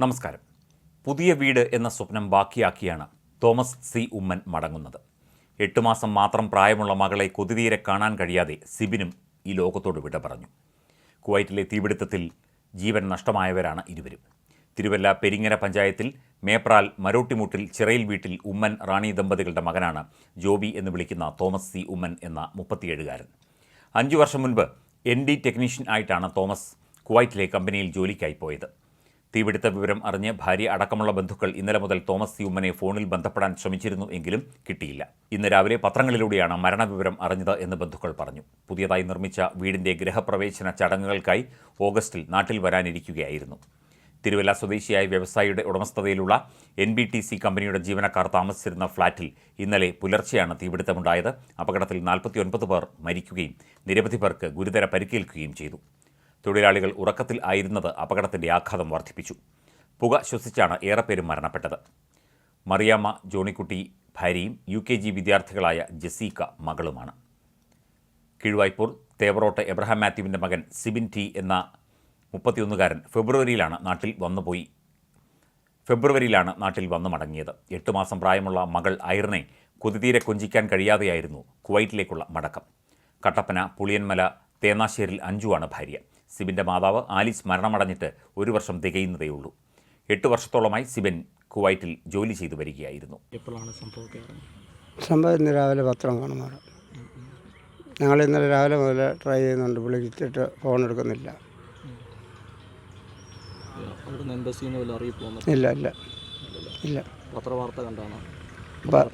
നമസ്കാരം. പുതിയ വീട് എന്ന സ്വപ്നം ബാക്കിയാക്കിയാണ് തോമസ് സി. ഉമ്മൻ മടങ്ങുന്നത്. എട്ട് മാസം മാത്രം പ്രായമുള്ള മകളെ കൊതിതീരെ കാണാൻ കഴിയാതെ സിബിനും ഈ ലോകത്തോട് വിട പറഞ്ഞു. കുവൈറ്റിലെ തീപിടുത്തത്തിൽ ജീവൻ നഷ്ടമായവരാണ് ഇരുവരും. തിരുവല്ല പെരിങ്ങര പഞ്ചായത്തിൽ മേപ്രാൽ മരോട്ടിമുട്ടിൽ ചിറയിൽ വീട്ടിൽ ഉമ്മൻ റാണി ദമ്പതികളുടെ മകനാണ് ജോബി എന്ന് വിളിക്കുന്ന തോമസ് സി. ഉമ്മൻ എന്ന മുപ്പത്തിയേഴുകാരൻ. അഞ്ചു വർഷം മുൻപ് എൻ ഡി ടെക്നീഷ്യൻ ആയിട്ടാണ് തോമസ് കുവൈറ്റിലെ കമ്പനിയിൽ ജോലിക്കായി പോയത്. തീപിടുത്ത വിവരം അറിഞ്ഞ് ഭാര്യ അടക്കമുള്ള ബന്ധുക്കൾ ഇന്നലെ മുതൽ തോമസ് സി ഉമ്മനെ ഫോണിൽ ബന്ധപ്പെടാൻ ശ്രമിച്ചിരുന്നു എങ്കിലും കിട്ടിയില്ല. ഇന്ന് രാവിലെ പത്രങ്ങളിലൂടെയാണ് മരണവിവരം അറിഞ്ഞത് എന്ന് ബന്ധുക്കൾ പറഞ്ഞു. പുതിയതായി നിർമ്മിച്ച വീടിന്റെ ഗൃഹപ്രവേശന ചടങ്ങുകൾക്കായി ഓഗസ്റ്റിൽ നാട്ടിൽ വരാനിരിക്കുകയായിരുന്നു. തിരുവല്ല സ്വദേശിയായ വ്യവസായിയുടെ ഉടമസ്ഥതയിലുള്ള എൻ ബി ടി സി കമ്പനിയുടെ ജീവനക്കാർ താമസിച്ചിരുന്ന ഫ്ളാറ്റിൽ ഇന്നലെ പുലർച്ചെയാണ് തീപിടുത്തമുണ്ടായത്. അപകടത്തിൽ നാൽപ്പത്തിയൊൻപത് പേർ മരിക്കുകയും നിരവധി പേർക്ക് ഗുരുതര പരിക്കേൽക്കുകയും ചെയ്തു. തൊഴിലാളികൾ ഉറക്കത്തിൽ ആയിരുന്നത് അപകടത്തിന്റെ ആഘാതം വർദ്ധിപ്പിച്ചു. പുക ശ്വസിച്ചാണ് ഏറെ പേരും മരണപ്പെട്ടത്. മറിയാമ്മ ജോണിക്കുട്ടി ഭാര്യയും യു കെ ജി വിദ്യാർത്ഥികളായ ജസീക്ക മകളുമാണ്. കീഴ്വായ്പൂർ തേവറോട്ട് എബ്രഹാം മാത്യുവിന്റെ മകൻ സിബിൻ ടി എന്ന മുപ്പത്തിയൊന്നുകാരൻ ഫെബ്രുവരിയിലാണ് നാട്ടിൽ വന്നുപോയി. ഫെബ്രുവരിയിലാണ് നാട്ടിൽ വന്നു മടങ്ങിയത്. എട്ട് മാസം പ്രായമുള്ള മകൾ ഐറിനെ കൊതിതീരെ കൊഞ്ചിക്കാൻ കഴിയാതെയായിരുന്നു കുവൈറ്റിലേക്കുള്ള മടക്കം. കട്ടപ്പന പുളിയന്മല തേനാശ്ശേരിൽ അഞ്ചുവാണ് ഭാര്യ. സിബിന്റെ മാതാവ് ആലിസ് മരണമടഞ്ഞിട്ട് ഒരു വർഷം തികയുന്നതേയുള്ളൂ. എട്ട് വർഷത്തോളമായി സിബിൻ കുവൈറ്റിൽ ജോലി ചെയ്തു വരികയായിരുന്നു. എപ്പോഴാണ് സംഭവം ഇന്ന് രാവിലെ പത്രം കാണുന്നതാണ് ഞങ്ങൾ ഇന്നലെ രാവിലെ മുതൽ ട്രൈ ചെയ്യുന്നുണ്ട്. വിളിച്ചിട്ട് ഫോൺ എടുക്കുന്നില്ല. ഇല്ല ഇല്ല. ഇല്ല. പത്രവാർത്ത കണ്ടാണ്?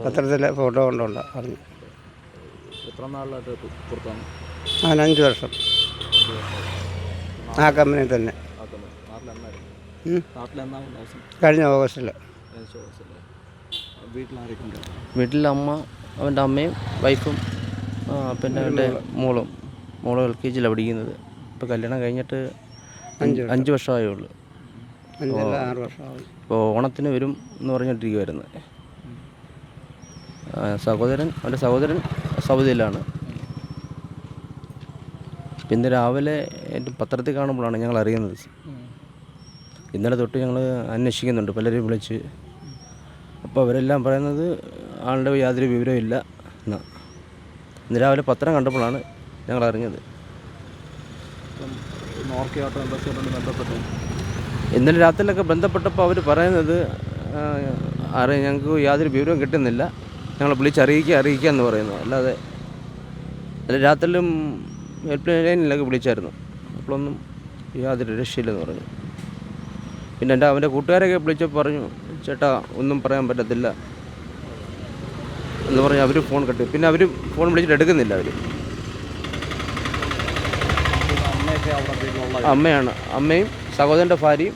പത്രത്തിലെ ഫോട്ടോ കൊണ്ടുണ്ട് അറിഞ്ഞു എത്ര നാളിലായിട്ട് പുറത്താണ്? അതിനഞ്ച് അഞ്ച് വർഷം. ആ കമ്പനി തന്നെ. കഴിഞ്ഞ ഓഗസ്റ്റിൽ വീട്ടിൽ അമ്മ അവന്റെ അമ്മയും വൈഫും പിന്നെ അവന്റെ മോളും. മോൾ. എൽ കെ ജിയിലാണ് പഠിക്കുന്നത്. ഇപ്പോൾ കല്യാണം കഴിഞ്ഞിട്ട് അഞ്ച് അഞ്ച് വർഷമായേ ഉള്ളൂ ഇപ്പോൾ ഓണത്തിന് വരും എന്ന് പറഞ്ഞിട്ടിരിക്കുമായിരുന്നു സഹോദരൻ അവന്റെ സഹോദരൻ സൗദിയിലാണ്. പിന്നെ രാവിലെ പത്രത്തിൽ കാണുമ്പോഴാണ് ഞങ്ങൾ അറിയുന്നത്. ഇന്നലെ തൊട്ട് ഞങ്ങൾ അന്വേഷിക്കുന്നുണ്ട് പലരെയും വിളിച്ച്. അപ്പോൾ അവരെല്ലാം പറയുന്നത് ആളുടെ യാതൊരു വിവരവും ഇല്ല എന്നാ. ഇന്ന് രാവിലെ പത്രം കണ്ടപ്പോഴാണ് ഞങ്ങൾ അറിഞ്ഞത്. ഇന്നലെ രാത്രിയിലൊക്കെ ബന്ധപ്പെട്ടപ്പോൾ അവർ പറയുന്നത് അറിയ ഞങ്ങൾക്ക് യാതൊരു വിവരവും കിട്ടുന്നില്ല. ഞങ്ങൾ വിളിച്ചറിയിക്കുക അറിയിക്കുക എന്ന് പറയുന്നു അല്ലാതെ രാത്രിയിലും ഹെൽപ്പ് ലൈനിലൊക്കെ വിളിച്ചായിരുന്നു. അപ്പോഴൊന്നും യാതൊരു രക്ഷയില്ലെന്ന് പറഞ്ഞു. പിന്നെ എന്റെ അവന്റെ കൂട്ടുകാരൊക്കെ വിളിച്ചപ്പോൾ പറഞ്ഞു ചേട്ടാ ഒന്നും പറയാൻ പറ്റത്തില്ല. എന്ന് പറഞ്ഞ് അവർ ഫോൺ കട്ട് പിന്നെ അവർ ഫോൺ വിളിച്ചിട്ട് എടുക്കുന്നില്ല അവർ അമ്മയാണ്. അമ്മയും സഹോദരന്റെ ഭാര്യയും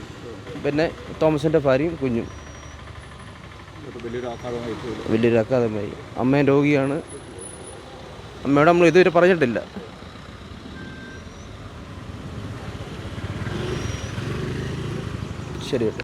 പിന്നെ തോമസിന്റെ ഭാര്യയും കുഞ്ഞും. വലിയൊരു അക്കാദമായി അമ്മയും രോഗിയാണ്. അമ്മയോട് നമ്മൾ ഇതുവരെ പറഞ്ഞിട്ടില്ല. ശരി കേട്ടോ